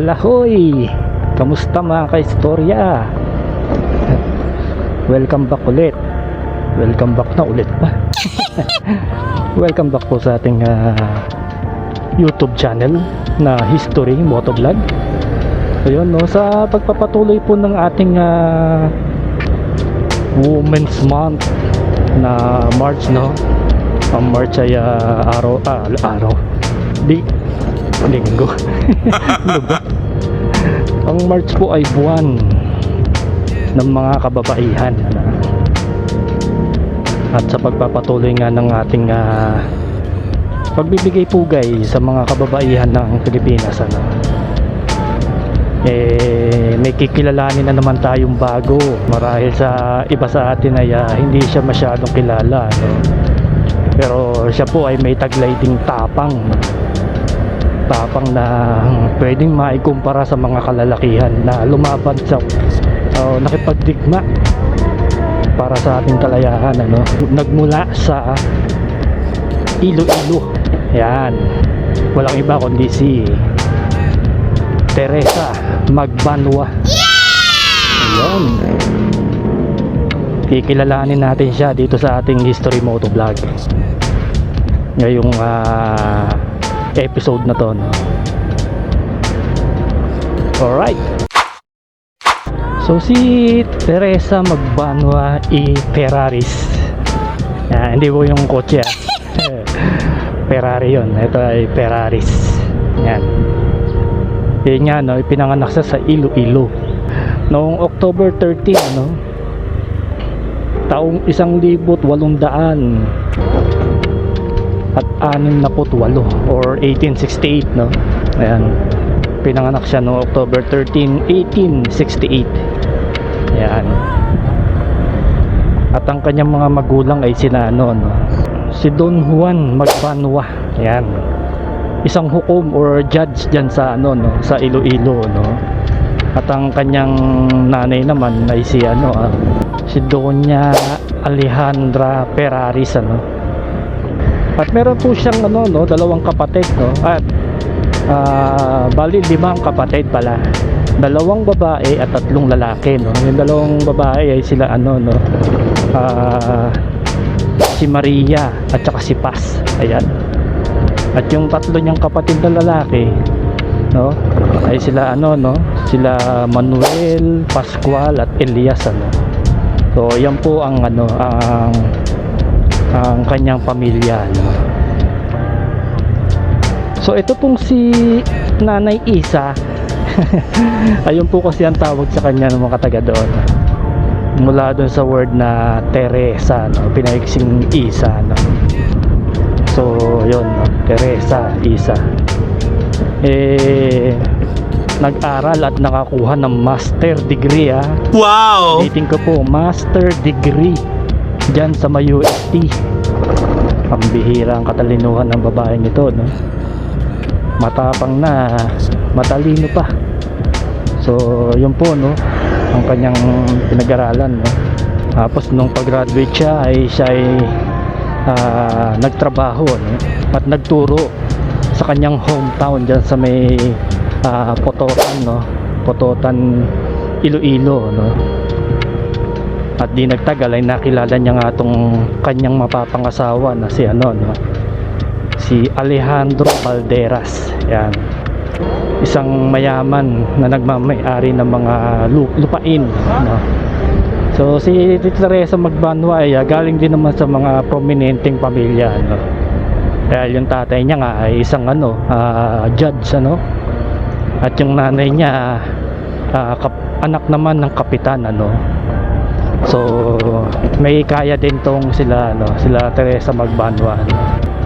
Alahoy! Kamusta mga kaistorya? Welcome back ulit. Welcome back na ulit pa. Welcome back po sa ating ah, YouTube channel na History Motovlog. Ayun no, sa pagpapatuloy po ng ating ah, Women's Month na March no. Ang March ay ah, araw, ah, araw. Di, linggo. ano ba? Ang March po ay buwan ng mga kababaihan. Ano? At sa pagpapatuloy nga ng ating ah, pagbibigay pugay sa mga kababaihan ng Pilipinas. Ano? Eh, may kikilalanin na naman tayong bago marahil sa iba sa atin ay ah, hindi siya masyadong kilala. No? Pero siya po ay may taglay ding tapang tapang na pwedeng maikumpara sa mga kalalakihan na lumaban sa uh, nakipagdigma para sa ating kalayahan ano? Nagmula sa Iloilo. Yan. Walang iba kundi si Teresa Magbanwa ayun kikilalanin natin siya dito sa ating history moto vlog ngayong ah, episode na to no? alright. So si Teresa Magbanwa i Ferraris. Ah, hindi po yung kotse ah. Ferrari yon ito ay Ferraris. Yan. Yun nga no? Ipinanganak sa Iloilo. Noong October 13 no? Taong isang libot walong daan at 68 or 1868 no? Ayan. Pinanganak siya no October 13 1868 ayan. At ang kanyang mga magulang ay sina ano no si Don Juan Magbanwa. Ayan. Isang hukom or judge dyan sa ano no sa Iloilo no? At ang kanyang nanay naman ay si ano ah, si Doña Alejandra Ferraris ano at meron po siyang ano no, dalawang kapatid no. At ah, bali limang kapatid pala. Dalawang babae at tatlong lalaki no. Yung dalawang babae ay sila ano no. ah, si Maria at saka si Paz. Ayan. At yung tatlo niyang kapatid na lalaki no ay sila ano no sila Manuel, Pascual at Elias ano. So yan po ang ano ang ang kanyang pamilya no? so ito pong si Nanay Isa ayun po kasi ang tawag sa kanya ng mga taga doon mula doon sa word na Teresa no? pinaiksing Isa no? so yun no? Teresa Isa eh nag-aral at nakakuha ng master degree ah Wow! Dating ko po, master degree dyan sa may UST. Ang katalinuhan ng babaeng ito, no? Matapang na, matalino pa. So, yun po, no? Ang kanyang pinag-aralan, no? Tapos, nung pag-graduate siya, ay siya ay ah, nagtrabaho, no? At nagturo sa kanyang hometown dyan sa may ah, Pototan, no? Pototan, Iloilo, no? At di nagtagal ay nakilala niya nga tong kanyang mapapangasawa na si ano no. Si Alejandro Valderas. Yan. Isang mayaman na nagmamay-ari ng mga lu- lupain no. So si Tita Teresa Magbanwa ay ah, galing din naman sa mga prominenteng pamilya no. Kaya yung tatay niya nga ay isang ano, ah, judge ano. At yung nanay niya ah, kap- anak naman ng kapitan ano. So, may kaya din tong sila ano, sila Teresa Magbanwa. ano.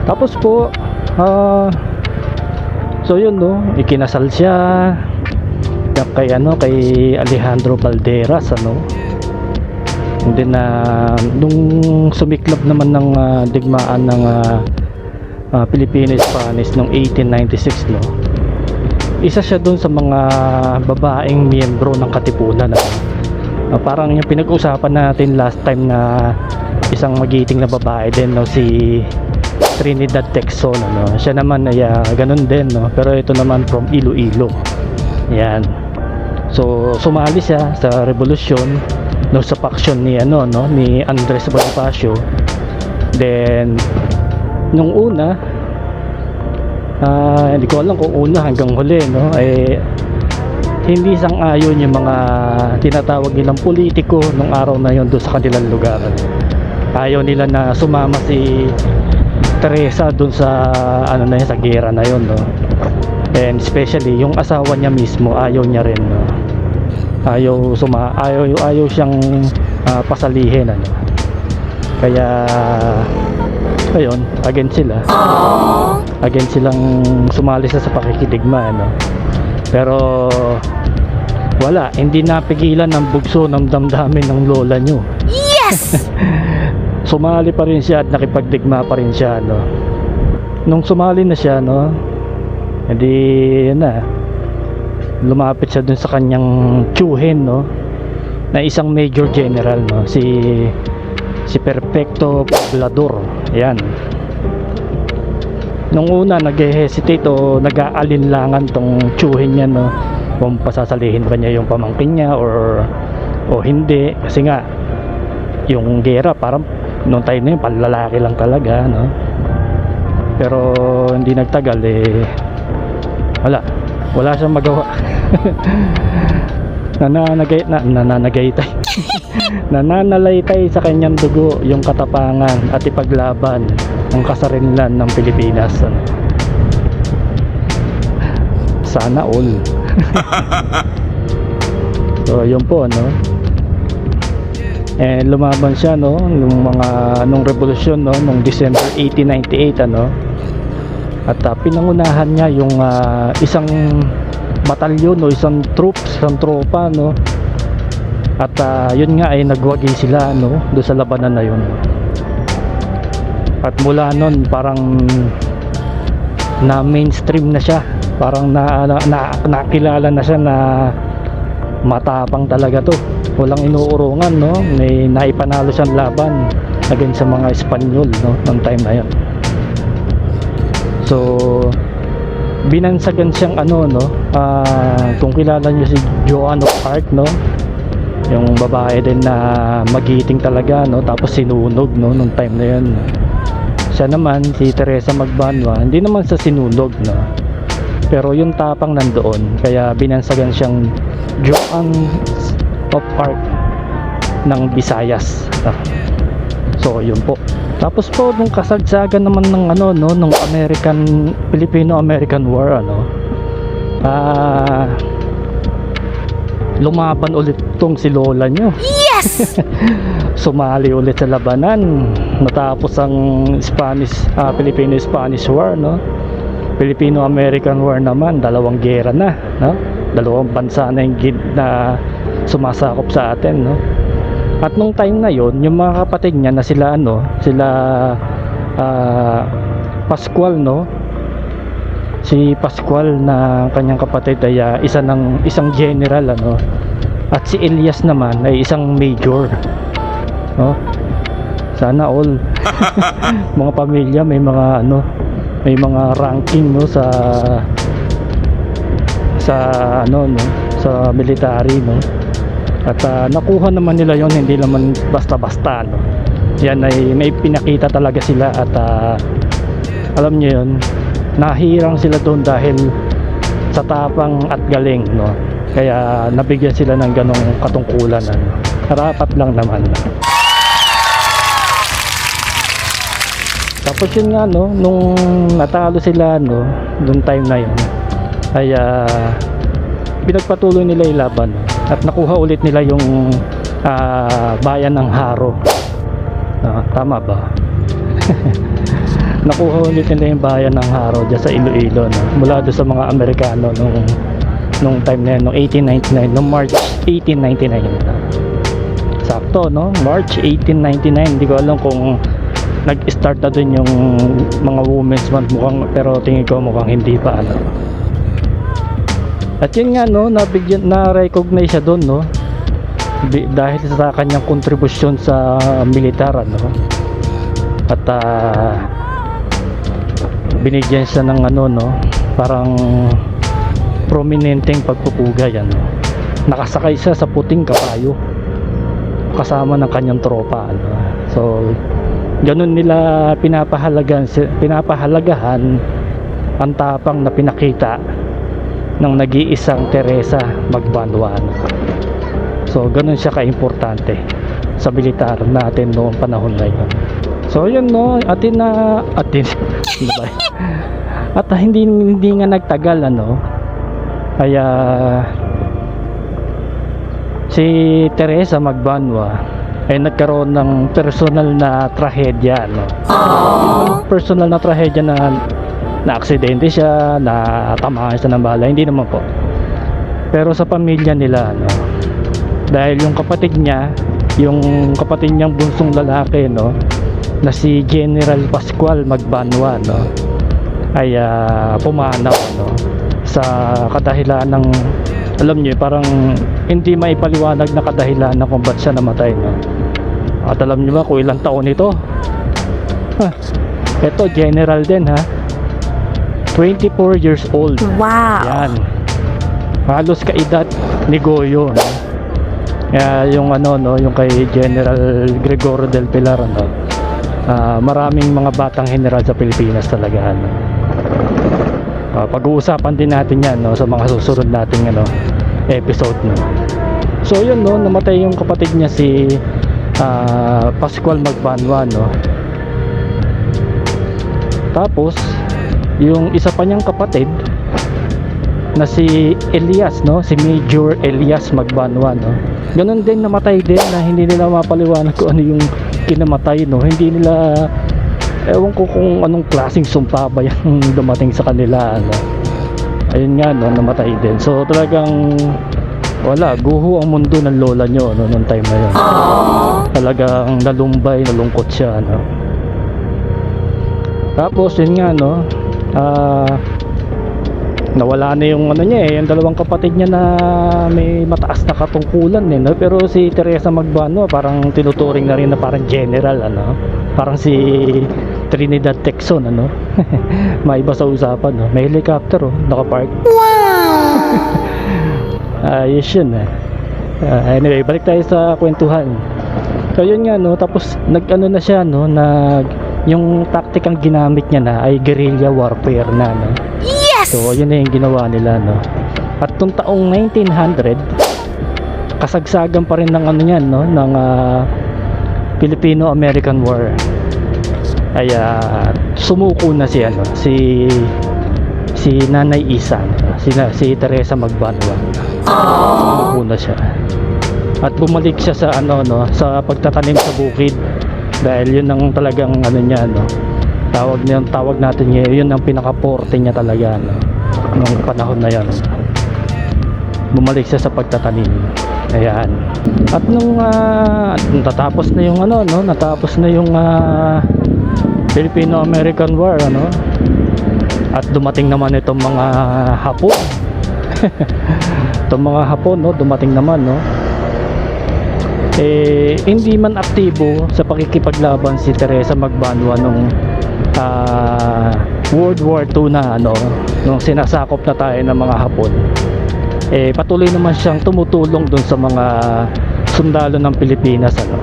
Tapos po, ah So yun no, ikinasal siya kay ano kay Alejandro Valderas ano. And then na nung sumiklab naman ng ah, digmaan ng uh, Pilipino-Spanish noong 1896 no. Isa siya doon sa mga babaeng miyembro ng Katipunan ano. Ah, parang yung pinag-usapan natin last time na isang magiting na babae din no si Trinidad Texon ano. Siya naman ay ah, ganun din no. Pero ito naman from Iloilo. Yan. So sumali siya sa revolusyon no sa faction ni ano no ni Andres Bonifacio. Then nung una ah hindi ko alam kung una hanggang huli no eh hindi sang-ayon yung mga tinatawag nilang politiko nung araw na yon doon sa kanilang lugar. Ayaw nila na sumama si Teresa doon sa ano na yun, sa gera na yon no. And especially yung asawa niya mismo ayaw niya rin no. Ayaw suma ayaw ayaw siyang ah, pasalihin ano. Kaya ayun, against sila. Against silang sumali sa, sa pakikidigma ano. Pero wala, hindi napigilan ng bugso ng damdamin ng lola nyo. Yes! Sumali pa rin siya at nakipagdigma pa rin siya, no. Nung sumali na siya, no, hindi na lumapit siya dun sa kanyang tiyuhin, no, na isang major general, no, si si Perfecto Poblador. Yan. Nung una nag-hesitate o nag-aalinlangan tong tiyuhin niya, no, kung pasasalihin ba niya yung pamangkin niya or o hindi. Kasi nga yung gera parang nung time na yun panlalaki lang talaga no? Pero hindi nagtagal eh wala. Wala siyang magawa nananagay na, nananagaytay nananalaytay sa kanyang dugo yung katapangan at ipaglaban ang kasarinlan ng Pilipinas. Ano. sana all. So yun po no? Eh lumaban siya no? Nung mga nung revolusyon no? Nung December 1898 ano? At ah, pinangunahan niya yung ah, isang batalyon no isang troops isang tropa no? At ah, yun nga ay nagwagi sila no? Do sa labanan na yun. At mula nun parang na mainstream na siya. Parang na, na, na nakilala na siya na matapang talaga to. Walang inuurungan no? May naipanalo siyang laban against sa mga Espanyol no? Noong time na yun. So binansagan siyang ano no? Ah, kung kilala niyo si Joan of Arc no? Yung babae din na magiting talaga no? Tapos sinunog no? Nung time na yun. Siya naman si Teresa Magbanwa hindi naman sa sinunog no? Pero yung tapang nandoon kaya binansagan siyang Joan of Arc ng Visayas. Ah. so yun po tapos po nung kasagsagan naman ng ano no nung American Filipino-American War ano ah lumaban ulit tong si Lola nyo Yes! sumali ulit sa labanan. Natapos ang Spanish ah, Filipino-Spanish War no. Filipino-American War naman dalawang gera na no. Dalawang bansa na yung gid na sumasakop sa atin no at nung time na yon yung mga kapatid niya na sila ano sila ah, Pascual no? Si Pascual na kanyang kapatid ay ah, isa ng isang general ano? At si Elias naman ay isang major no? Sana all. Mga pamilya may mga ano may mga ranking no sa sa ano no? Sa military no at ah, nakuha naman nila yon hindi naman basta-basta no? Yan ay may pinakita talaga sila at ah, alam niyo yon nahirang sila doon dahil sa tapang at galing no? Kaya nabigyan sila ng ganong katungkulan ano. karapat lang naman tapos yun nga no? Nung natalo sila no? Nung time na yun ay ah, pinagpatuloy nila yung laban no? At nakuha ulit nila yung ah, bayan ng Haro. Ah, tama ba? Nakuha ulit nila yung bayan ng Haro dyan sa Iloilo no? mula doon sa mga Amerikano nung nung time na yun, nung 1899 nung March 1899 sakto no? March 1899 hindi ko alam kung nag-start na dun yung mga women's month. Mukhang pero tingin ko mukhang hindi pa ano at yun nga no nabigyan na recognize siya doon no Bi- dahil sa kanyang kontribusyon sa militar ano at ah, binigyan siya ng ano no parang prominenteng pagpupugay ano. Nakasakay siya sa puting kabayo kasama ng kanyang tropa ano. So ganun nila pinapahalagahan pinapahalagahan ang tapang na pinakita ng nag-iisang Teresa Magbanwa ano. So ganun siya kaimportante sa militar natin noong panahon na yun. So yun no, atin na atin ano ba? At ah, hindi hindi nga nagtagal ano. Kaya si Teresa Magbanwa ay nagkaroon ng personal na trahedya no. Personal na trahedya na na aksidente siya, na tamaan siya ng bala, hindi naman po. Pero sa pamilya nila no. Dahil yung kapatid niya, yung kapatid niyang bunsong lalaki no, na si General Pascual Magbanwa no, ay ah, pumanaw no sa kadahilan ng alam niyo parang hindi maipaliwanag na kadahilan na kung ba't siya namatay no. At alam niyo ba kung ilang taon ito? Ha, ito general din ha. 24 years old. Wow. Yan. Halos kaedad ni Goyo. No? Kaya yung ano no, yung kay General Gregorio del Pilar ano. ah, maraming mga batang general sa Pilipinas talaga ano. Ah, pag-uusapan din natin 'yan no sa mga susunod nating ano episode no. So yun no, namatay yung kapatid niya si ah, Pascual Magbanwa no. Tapos yung isa pa niyang kapatid na si Elias no? Si Major Elias Magbanwa no? Ganun din namatay din na hindi nila mapaliwanag kung ano yung kinamatay no? Hindi nila ewan ko kung anong klaseng sumpa ba yung dumating sa kanila ano? Ayun nga no? Namatay din. So talagang wala. Guho ang mundo ng lola nyo no nung time na yun. Talagang nalumbay nalungkot siya no tapos yun nga no ah nawala na yung ano niya eh, yung dalawang kapatid niya na may mataas na katungkulan eh, no? pero si Teresa Magbano parang tinuturing na rin na parang general ano, parang si Trinidad Texon ano, maiba sa usapan no? may helicopter oh, nakapark. Wow! Ayos yun eh. Ah, anyway, balik tayo sa kwentuhan. So yun nga no, tapos nag-ano na siya no, nag yung taktikang ginamit niya na ay guerrilla warfare na no. Yes! So, yun na yung ginawa nila, no? At tung taong 1900, kasagsagan pa rin ng ano yan, no? Ng ah, Filipino-American War. Ay ah, sumuko na si ano, si si Nanay Isa, si, si Teresa Magbanwa. Sumuko na siya. At bumalik siya sa ano no, sa pagtatanim sa bukid dahil yun ang talagang ano niya no. Tawag niya, tawag natin ngayon, yun ang pinaka-forte niya talaga no, nung panahon na yun. Bumalik siya sa pagtatanim. Ayan. At nung ah, natapos na yung ano no, natapos na yung ah, Filipino-American War ano. At dumating naman itong mga Hapon. itong mga Hapon no, dumating naman no. Eh hindi man aktibo sa pakikipaglaban si Teresa Magbanwa nung ah, World War II na ano, nung sinasakop na tayo ng mga Hapon. Eh patuloy naman siyang tumutulong dun sa mga sundalo ng Pilipinas ano.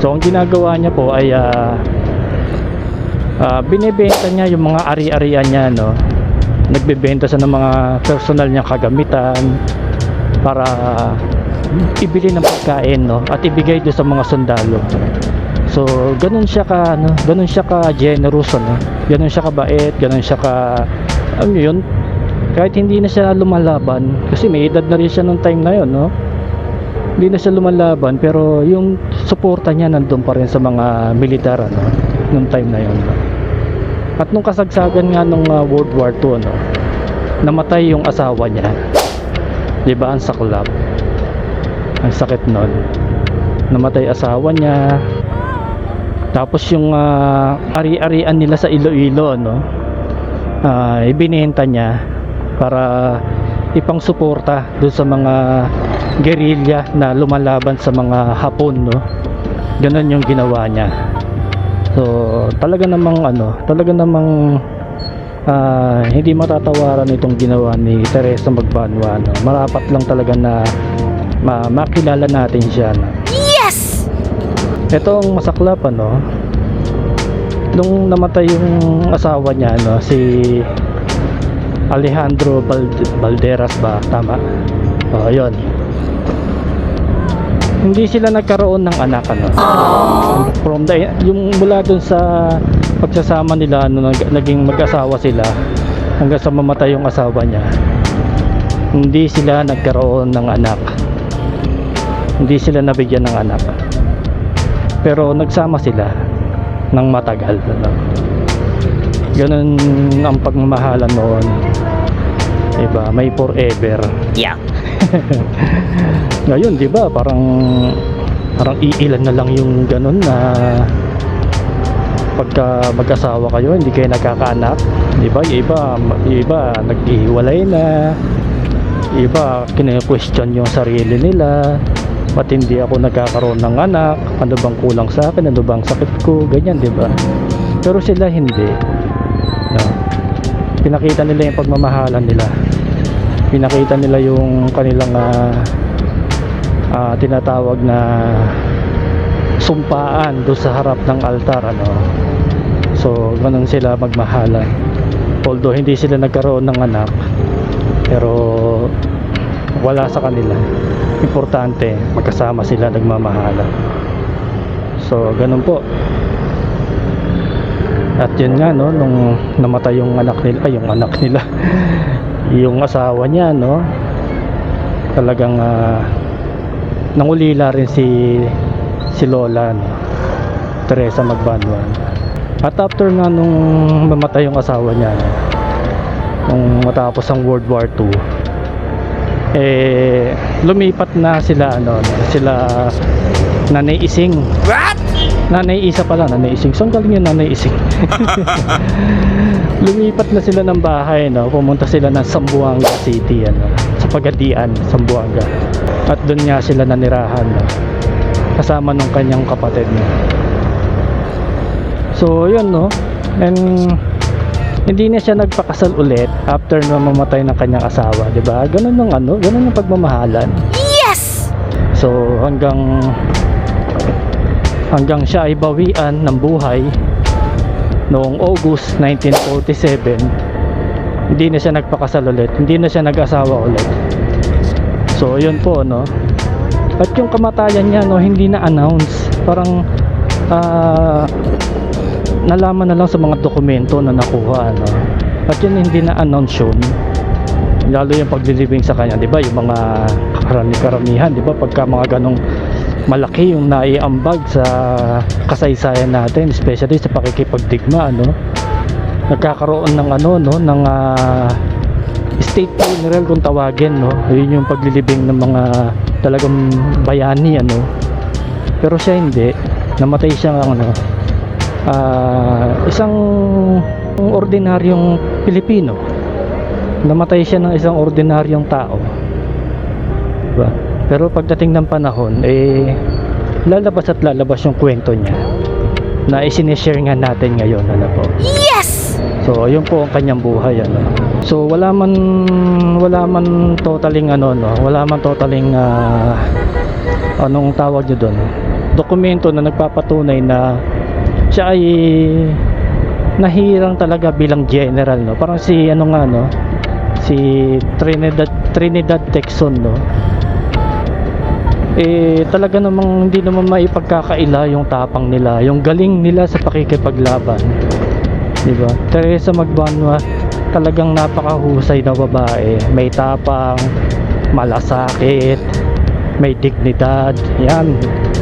So ang ginagawa niya po ay ah, ah, binebenta niya yung mga ari-arian niya no. Nagbebenta siya ng mga personal niyang kagamitan para ibili ng pagkain no at ibigay doon sa mga sundalo. So, ganun siya ka ano, ganun siya ka generous ano. Ganun siya ka bait, ganun siya ka ano yun, kahit hindi na siya lumalaban kasi may edad na rin siya nung time na yun, no? Hindi na siya lumalaban pero yung suporta niya nandun pa rin sa mga militar ano, nung time na yun. At nung kasagsagan nga nung uh, World War II ano, namatay yung asawa niya. 'Di ba ang saklap? Ang sakit nun. Namatay asawa niya, tapos yung ah, ari-arian nila sa Iloilo no. Ah, ibinenta niya para ipang suporta doon sa mga guerrilla na lumalaban sa mga Hapon no. Ganon yung ginawa niya. So, talaga namang ano, talaga namang ah, hindi matatawaran itong ginawa ni Teresa Magbanwa no? marapat lang talaga na ma- makilala natin siya no? Yes! Ito ang masaklap ano. Nung namatay yung asawa niya no, si Alejandro Bald- Balderas ba? Tama? Oh, yun. Hindi sila nagkaroon ng anak ano. From the yung mula dun sa pagsasama nila nag- naging mag-asawa sila hanggang sa mamatay yung asawa niya. Hindi sila nagkaroon ng anak. Hindi sila nabigyan ng anak pero nagsama sila ng matagal ano? ganun ang pagmamahalan noon diba may forever Yeah. ngayon di ba parang parang iilan na lang yung ganun na pagka mag-asawa kayo hindi kayo nagkakaanak. Di ba yung iba yung iba naghihiwalay na. Iba kine-question yung sarili nila. Ba't hindi ako nagkakaroon ng anak? Ano bang kulang sa akin? Ano bang sakit ko? Ganyan di ba? Pero sila hindi. No? pinakita nila yung pagmamahalan nila. Pinakita nila yung kanilang ah, ah, tinatawag na sumpaan do sa harap ng altar ano. So ganun sila magmahalan. Although hindi sila nagkaroon ng anak pero wala sa kanila. Importante magkasama sila nagmamahalan. So ganun po. At yun nga no nung namatay yung anak nila ay yung anak nila yung asawa niya no talagang ah, nangulila rin si si Lola no? Teresa Magbanwan at after nga nung mamatay yung asawa niya no? nung matapos ang World War II eh lumipat na sila ano no? sila Nanay Ising What? Nanay Isa pala, Nanay Ising. Saan galing yung Nanay Ising? Lumipat na sila ng bahay, no? Pumunta sila ng Sambuanga City, ano? Sa Pagadian, Sambuanga. At doon nga sila nanirahan, no? Kasama nung kanyang kapatid? So, yun, no? And hindi na siya nagpakasal ulit after na mamatay ng kanyang asawa, 'di ba? Ganun ng ano, ganun ng pagmamahalan. Yes! So hanggang hanggang siya ay bawian ng buhay noong August 1947 hindi na siya nagpakasal ulit hindi na siya nag-asawa ulit so yun po no at yung kamatayan niya no hindi na announce parang ah, nalaman na lang sa mga dokumento na nakuha no at yun hindi na announce yun lalo yung paglilibing sa kanya, 'di ba? Yung mga karami karamihan, 'di ba? Pagka mga ganong malaki yung naiambag sa kasaysayan natin, especially sa pakikipagdigma, ano? Nagkakaroon ng ano, no, ng ah, state funeral kung tawagin, no? Yun yung paglilibing ng mga talagang bayani, ano? Pero siya hindi. Namatay siya ng ano, ah, isang ordinaryong Pilipino namatay siya ng isang ordinaryong tao diba? pero pagdating ng panahon eh lalabas at lalabas yung kwento niya na isineshare nga natin ngayon ano po Yes! so yun po ang kanyang buhay ano so wala man wala man totaling ano no? Wala man totaling ah, anong tawag niyo doon dokumento na nagpapatunay na siya ay nahirang talaga bilang general no? Parang si ano nga no? Si Trinidad Trinidad Texon no? Eh talaga namang hindi naman maipagkakaila yung tapang nila yung galing nila sa pakikipaglaban. Di ba? Teresa Magbanwa talagang napakahusay na babae. May tapang malasakit may dignidad. Yan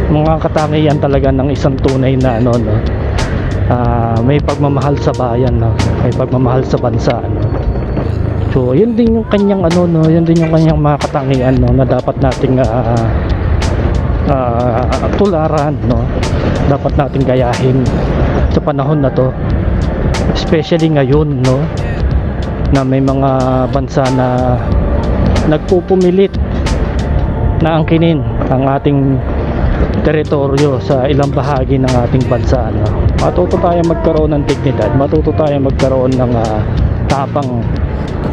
mga katangian talaga ng isang tunay na ano no? Ah, may pagmamahal sa bayan no? may pagmamahal sa bansa no? so yun din yung kanyang ano no? Yun din yung kanyang mga katangian no? Na dapat nating ah, ah, tularan no? Dapat nating gayahin sa panahon na to. Especially ngayon no na may mga bansa na nagpupumilit na angkinin ang ating teritoryo sa ilang bahagi ng ating bansa no? matuto tayo magkaroon ng dignidad. Matuto tayo magkaroon ng ah, tapang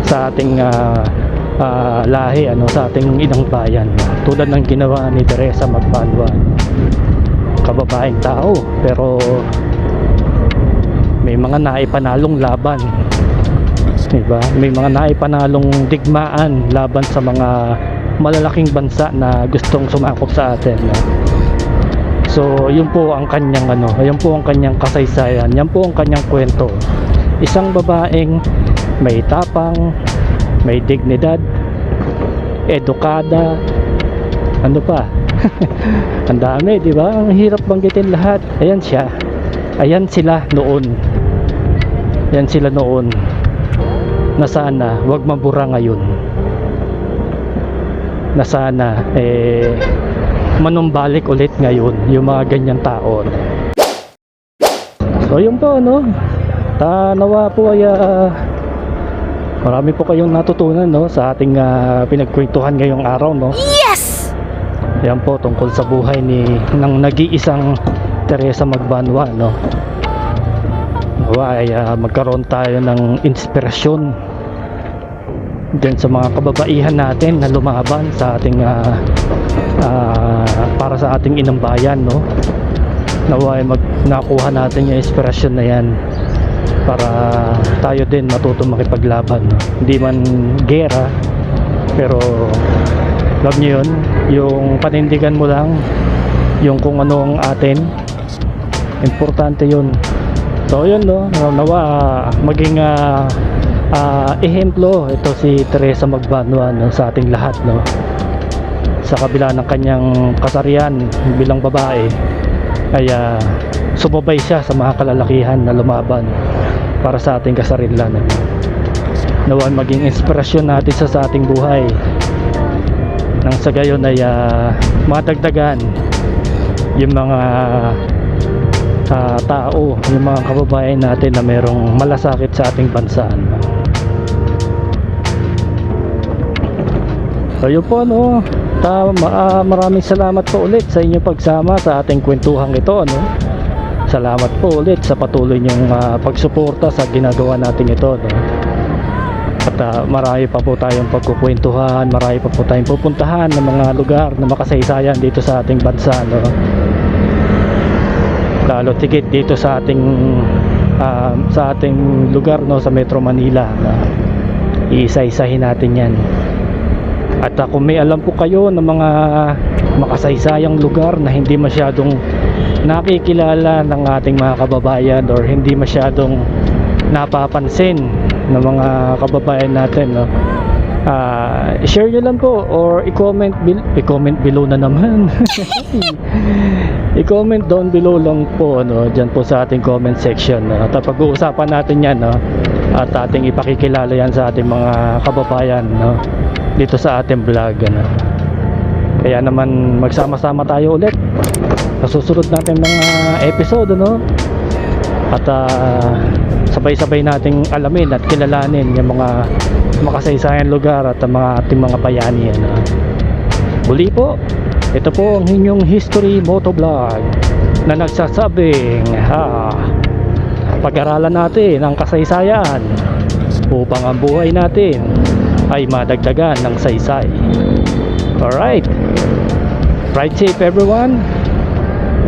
sa ating ah, ah, lahi ano sa ating inang bayan tulad ng ginawa ni Teresa Magbanwa kababaeng tao pero may mga naipanalong laban diba? May mga naipanalong digmaan laban sa mga malalaking bansa na gustong sumakop sa atin no? so yun po ang kanyang ano yun po ang kanyang kasaysayan yan po ang kanyang kwento. Isang babaeng may tapang may dignidad edukada ano pa? Ang dami di ba ang hirap banggitin lahat. Ayan siya. Ayan sila noon. Ayan sila noon na sana wag mabura ngayon. Na sana eh manumbalik ulit ngayon yung mga ganyan tao. So yun po no ta nawa po ay ah, marami po kayong natutunan no sa ating ah, pinagkwentuhan ngayong araw no? Yes! yan po tungkol sa buhay ni ng nag-iisang Teresa Magbanwa no Nawa ay ah, magkaroon tayo ng inspirasyon din sa mga kababaihan natin na lumaban sa ating ah, ah, para sa ating inang bayan no? Nawa ay mag nakuha natin yung inspirasyon na yan para tayo din matuto makipaglaban. No? hindi man gera pero alam niyo yun. Yung panindigan mo lang yung kung ano ang atin importante yun so yun no? Nawa ah, maging ah, ah, ehemplo ito si Teresa Magbanwa no, sa ating lahat no? Sa kabila ng kanyang kasarian bilang babae ay ah, sumabay siya sa mga kalalakihan na lumaban para sa ating kasarinlan no? nawa maging inspirasyon natin sa, sa ating buhay. Nang sa gayon ay ah, matagdagan yung mga ah, tao, yung mga kababayan natin na merong malasakit sa ating bansa. So yun po ano, ta, ma- ah, maraming salamat po ulit sa inyong pagsama sa ating kwentuhang ito ano. Salamat po ulit sa patuloy niyong ah, pagsuporta sa ginagawa natin ito no. At ah, marami pa po tayong pagkukwentuhan, marami pa po tayong pupuntahan ng mga lugar na makasaysayan dito sa ating bansa no. Lalo tigit dito sa ating ah, sa ating lugar no sa Metro Manila. na iisa-isahin natin 'yan. At uh, kung may alam po kayo ng mga makasaysayang lugar na hindi masyadong nakikilala ng ating mga kababayan or hindi masyadong napapansin ng mga kababayan natin no Ah, share nyo lang po or i-comment bil- i-comment below na naman i-comment down below lang po ano diyan po sa ating comment section no? at pag-uusapan natin yan no? at ating ipakikilala yan sa ating mga kababayan no? dito sa ating vlog ano. kaya naman magsama-sama tayo ulit sa susunod natin mga episode ano at ah, sabay-sabay nating alamin at kilalanin yung mga makasaysayan lugar at ang mga ating mga bayani ano. Muli po, ito po ang inyong history motovlog na nagsasabing ha, pag-aralan natin ang kasaysayan upang ang buhay natin ay madagdagan ng saysay. Alright, ride safe everyone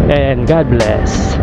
and God bless.